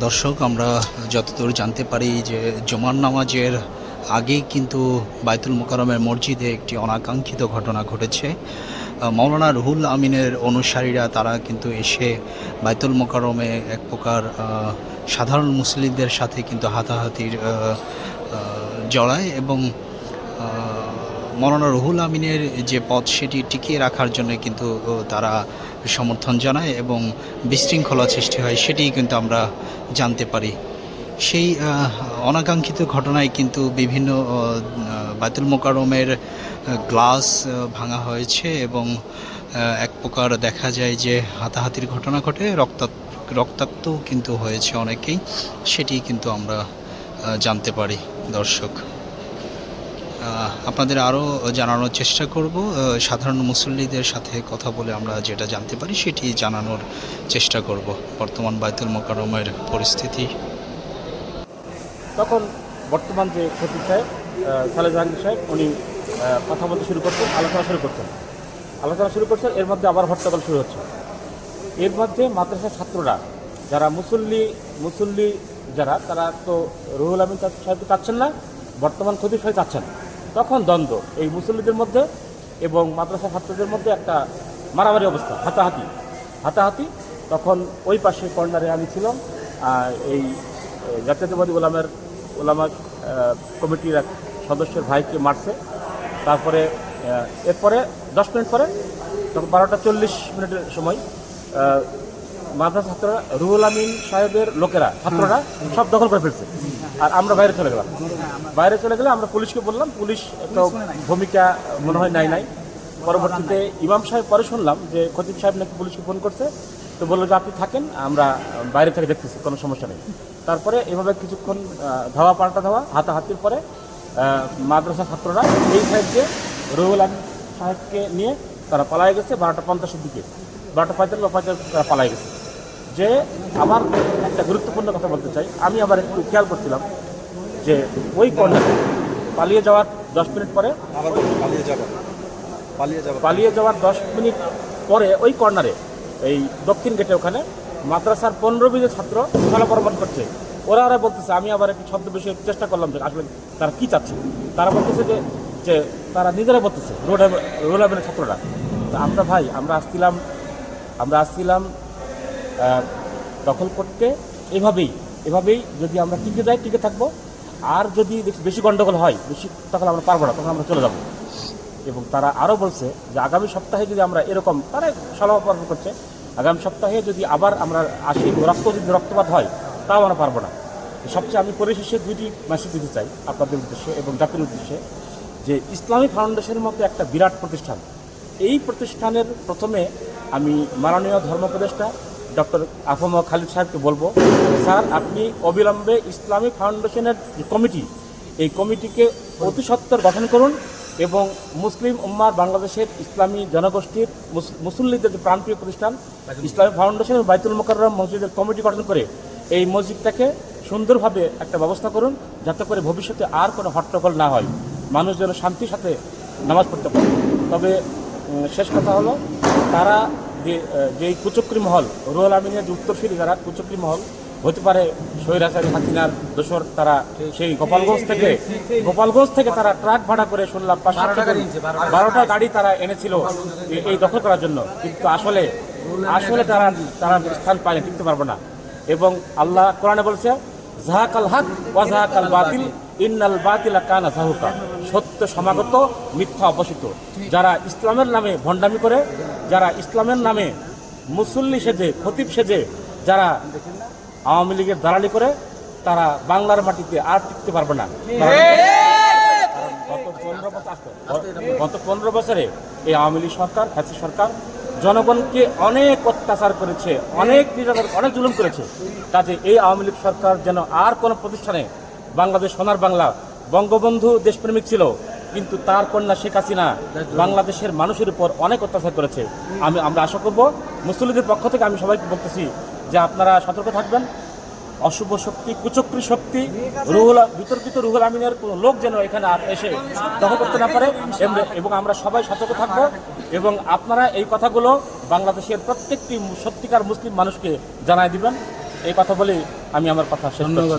দর্শক আমরা যতদূর জানতে পারি যে জুমার নামাজের আগেই কিন্তু বাইতুল মোকারমের মসজিদে একটি অনাকাঙ্ক্ষিত ঘটনা ঘটেছে। আহ, মাওলানা রুহুল আমিনের অনুসারীরা তারা কিন্তু এসে বাইতুল মোকারমে এক প্রকার সাধারণ মুসলিমদের সাথে কিন্তু হাতাহাতির জড়ায় এবং মৌলানা রুহুল আমিনের যে পথ সেটি টিকিয়ে রাখার জন্য কিন্তু তারা সমর্থন জানায় এবং বিশৃঙ্খলা সৃষ্টি হয় সেটিই কিন্তু আমরা জানতে পারি। সেই অনাকাঙ্ক্ষিত ঘটনায় কিন্তু বিভিন্ন আহ, বায়তুল মোকারমের গ্লাস ভাঙা হয়েছে এবং এক প্রকার দেখা যায় যে হাতাহাতির ঘটনা ঘটে রক্তাক্ত রক্তাক্তও কিন্তু হয়েছে অনেকেই সেটি কিন্তু আমরা জানতে পারি দর্শক। আপনাদের আরও জানানোর চেষ্টা করব। সাধারণ মুসল্লিদের সাথে কথা বলে আমরা যেটা জানতে পারি সেটি জানানোর চেষ্টা করব। বর্তমান বাইতুল মোকারমের পরিস্থিতি। তখন বর্তমান যে খতিব সাহেব সালে জাহাঙ্গীর সাহেব, উনি কথা বলতে শুরু করছেন, আলোচনা শুরু করছেন। আলোচনা শুরু করছেন, এর মধ্যে আবার হট্টগোল শুরু হচ্ছে। এর মধ্যে মাদ্রাসার ছাত্ররা, যারা মুসল্লি মুসল্লি যারা, তারা তো রুহুল আমিন সাহেব চাচ্ছেন না, বর্তমান খতিব সাহেব চাচ্ছেন তখন দ্বন্দ্ব। এই মুসল্লিদের মধ্যে এবং মাদ্রাসা ছাত্রদের মধ্যে একটা মারামারি অবস্থা, হাতাহাতি। হাতাহাতি, তখন ওই পাশে কর্নারে আমি ছিলাম এই জাতীয়তাবাদী ওলামের, ওলামা কমিটির এক সদস্যের ভাইকে মারছে। তারপরে এরপরে, দশ মিনিট পরে, তখন বারোটা চল্লিশ মিনিটের সময় মাদ্রাসা ছাত্ররা রুহুল আমিন সাহেবের লোকেরা, ছাত্ররা সব দখল করে ফেলছে। আর আমরা বাইরে চলে গেলাম। বাইরে চলে গেলে আমরা পুলিশকে বললাম, পুলিশ একটা ভূমিকা মনে হয় নাই নাই। পরবর্তীতে ইমাম সাহেব পরে শুনলাম যে খতিব সাহেব নাকি পুলিশকে ফোন করছে, তো বলল যে, আপনি থাকেন, আমরা বাইরে থেকে দেখতেছি, কোনো সমস্যা নেই। তারপরে এভাবে কিছুক্ষণ ধাওয়া, পাল্টা ধাওয়া, হাতাহাতির পরে মাদ্রাসা ছাত্ররা এই সাইডকে রুহুল আমিন সাহেবকে নিয়ে তারা পালায় গেছে, বারোটা পঞ্চাশের দিকে। বারোটা পঁয়তাল্লিশ বা পঁয়তাল্লিশ তারা পালায় গেছে। যে আমার একটা গুরুত্বপূর্ণ কথা বলতে চাই। আমি আবার একটু খেয়াল করছিলাম যে ওই কর্নারে পালিয়ে যাওয়ার দশ মিনিট পরে পালিয়ে যাব পালিয়ে যাব পালিয়ে যাওয়ার দশ মিনিট পরে ওই কর্নারে এই দক্ষিণ গেটে ওখানে মাদ্রাসার পনেরো বিজে ছাত্র খেলা পরামর্শ করছে। ওরা ওরা বলতেছে আমি আবার একটু ছদ্মবেশে চেষ্টা করলাম যে আসলে তারা কী চাচ্ছে। তারা বলতেছে যে যে তারা নিজেরা বলতেছে রোড রোড আবেনের ছাত্ররা। তা আমরা ভাই আমরা আসছিলাম আমরা আসছিলাম দখল করতে এভাবেই এভাবেই যদি আমরা টিকে যাই, টিকে থাকব। আর যদি বেশি গন্ডগোল হয়, বেশি তখন আমরা পারব না, তখন আমরা চলে যাব। এবং তারা আরও বলছে যে, আগামী সপ্তাহে যদি আমরা এরকম তারা সলাপর্ব করছে, আগামী সপ্তাহে যদি আবার আমরা আসি রক্ত যদি রক্তপাত হয়, তাও আমরা পারব না। সবচেয়ে আমি পরিশেষে দুইটি মেসেজ দিতে চাই আপনাদের উদ্দেশ্যে এবং জাতির উদ্দেশ্যে, যে ইসলামী ফাউন্ডেশনের মতো একটা বিরাট প্রতিষ্ঠান। এই প্রতিষ্ঠানের প্রথমে আমি মাননীয় ধর্ম উপদেষ্টা ডক্টর আফম খালিদ সাহেবকে বলব, স্যার, আপনি অবিলম্বে ইসলামী ফাউন্ডেশনের কমিটি, এই কমিটিকে অতি সত্বর গঠন করুন এবং মুসলিম উম্মার বাংলাদেশের ইসলামী জনগোষ্ঠীর মুস- মুসল্লিদের যে প্রাণপ্রিয় প্রতিষ্ঠান ইসলামী ফাউন্ডেশন বাইতুল মোকাররম মসজিদের কমিটি গঠন করে এই মসজিদটাকে সুন্দরভাবে একটা ব্যবস্থা করুন, যাতে করে ভবিষ্যতে আর কোনো হট্টগোল না হয়। মানুষ যেন শান্তির সাথে নামাজ পড়তে পারে। তবে শেষ কথা হলো, তারা যে যেই কুচক্রি মহল রুহুল আমিনের যে উত্তরসূরি যারা কুচক্রি মহল হতে পারে সৈরাচারী হাসিনার দোসর তারা সেই গোপালগঞ্জ থেকে গোপালগঞ্জ থেকে তারা ট্রাক ভাড়া করে শুনলাম বারোটা গাড়ি তারা এনেছিল এই দখল করার জন্য। কিন্তু আসলে আসলে তারা তারা স্থান পায়নি টিকতে পারবে না। এবং আল্লাহ কোরআনে বলছে জাহাকাল হক ওয়া জাহাকাল বাতিল, ইন্নাল বাতিলা কানা জাহুকা সত্য সমাগত, মিথ্যা অপসিত যারা ইসলামের নামে ভণ্ডামি করে, যারা ইসলামের নামে মুসল্লি সেজে, খতিব সেজে, যারা আওয়ামী লীগের দালালি করে, তারা বাংলার মাটিতে আর টিকতে পারবে না। গত পনেরো বছর এই আওয়ামী লীগ সরকার হ্যাসি সরকার জনগণকে অনেক অত্যাচার করেছে, অনেক নির্যাতন, অনেক জুলুম করেছে। কাজে এই আওয়ামী লীগ সরকার যেন আর কোনো প্রতিষ্ঠানে বাংলাদেশ সোনার বাংলা বঙ্গবন্ধু দেশপ্রেমিক ছিল, কিন্তু তার কন্যা শেখ হাসিনা বাংলাদেশের মানুষের উপর অনেক অত্যাচার করেছে। আমি, আমরা আশা করব মুসলিদের পক্ষ থেকে আমি সবাইকে বলতেছি যে আপনারা সতর্ক থাকবেন। অশুভ শক্তি কুচক্রী শক্তি রুহুল বিতর্কিত রুহুল আমিনের কোনো লোক যেন এখানে আর এসে দখল করতে না পারে। এবং আমরা সবাই সতর্ক থাকব। এবং আপনারা এই কথাগুলো বাংলাদেশের প্রত্যেকটি সত্যিকার মুসলিম মানুষকে জানাই দিবেন। এই কথা বলে আমি আমার কথা ধন্যবাদ।